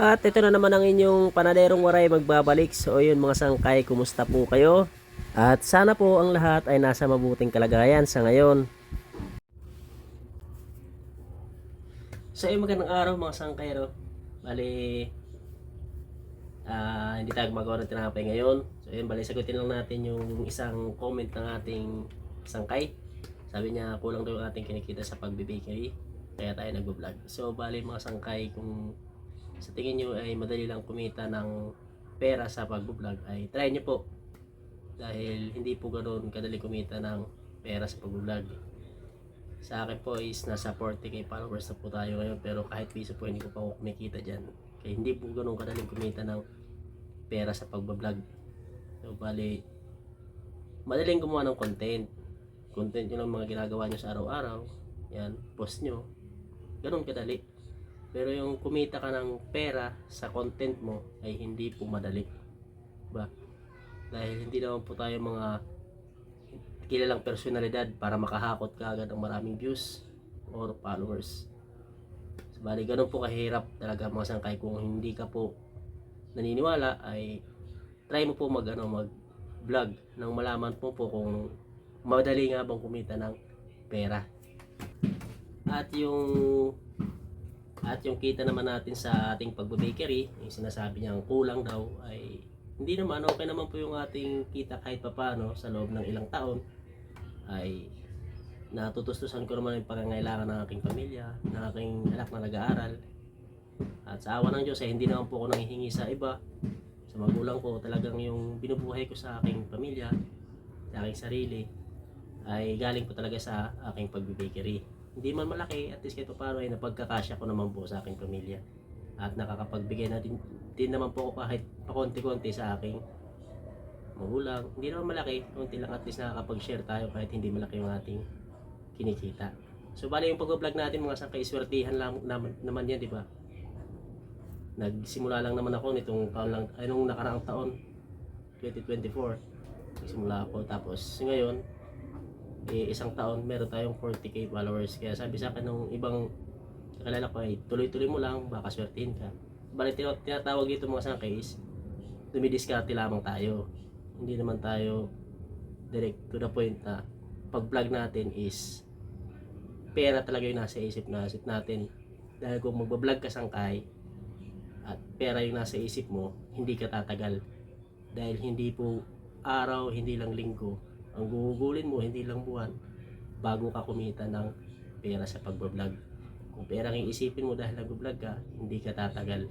At ito na naman ang inyong panaderong waray magbabalik. So yun mga sangkay, kumusta po kayo? At sana po ang lahat ay nasa mabuting kalagayan sa ngayon. So yun magandang araw mga sangkay. No? Bali, ah, hindi tayo magawa ng tinapay ngayon. So yun, bali sagutin lang natin yung isang comment ng ating sangkay. Sabi niya kulang daw yung ating kinikita sa pagbibakery. Kaya tayo nagbo-vlog. So bali mga sangkay kung sa tingin nyo ay madali lang kumita ng pera sa pagbo-vlog ay try nyo po. Dahil hindi po ganoon kadali kumita ng pera sa pagbo-vlog. Sa akin po is nasa 40k followers na po tayo ngayon pero kahit piso po hindi ko pa kumikita dyan. Kaya hindi po ganoon kadali kumita ng pera sa pagbo-vlog. So bali, madaling gumawa ng content. Content nyo lang mga ginagawa nyo sa araw-araw. Yan, post nyo. Ganun kadali. Pero yung kumita ka ng pera sa content mo ay hindi po madali. Ba? Dahil hindi naman po tayo mga kilalang personalidad para makahakot ka agad ng maraming views or followers. So, bali, ganun po kahirap talaga mga sangkay kung hindi ka po naniniwala ay try mo po mag ano mag vlog nang malaman po po kung madali nga bang kumita ng pera. At yung at yung kita naman natin sa ating pagbabakery, yung sinasabi niyang kulang daw ay hindi naman okay naman po yung ating kita kahit papano sa loob ng ilang taon ay natutustusan ko naman yung pangangailangan ng aking pamilya, ng aking anak na nag-aaral. At sa awa ng Diyos ay hindi naman po ako nanghihingi sa iba, sa magulang ko, talagang yung binubuhay ko sa aking pamilya, sa aking sarili, ay galing po talaga sa aking pagbabakery. Hindi man malaki, at least kahit paano ay napagkakasya ko naman po sa aking pamilya. At nakakapagbigay na din, din naman po ako kahit pakonti-konti sa aking magulang. Hindi naman malaki, konti lang at least nakakapag-share tayo kahit hindi malaki yung ating kinikita. So bali yung pag-vlog natin mga sangkay, swertihan lang naman, naman yan, di ba? Nagsimula lang naman ako nitong taon lang, ay nung nakaraang taon, 2024. Nagsimula ako, tapos ngayon, eh, isang taon meron tayong 40k followers. Kaya sabi sa akin ng ibang kakilala ko ay tuloy-tuloy mo lang, baka swertihin ka. Bali tina- tinatawag dito mga sangkay is dumidiskarte lamang tayo. Hindi naman tayo direct to the point na pag vlog natin is pera talaga yung nasa isip na isip natin. Dahil kung magbablog ka sangkay at pera yung nasa isip mo, hindi ka tatagal. Dahil hindi po araw, hindi lang linggo, ang gugugulin mo, hindi lang buwan, bago ka kumita ng pera sa pagbablog. Kung pera ang iisipin mo dahil nag-vlog ka, hindi ka tatagal.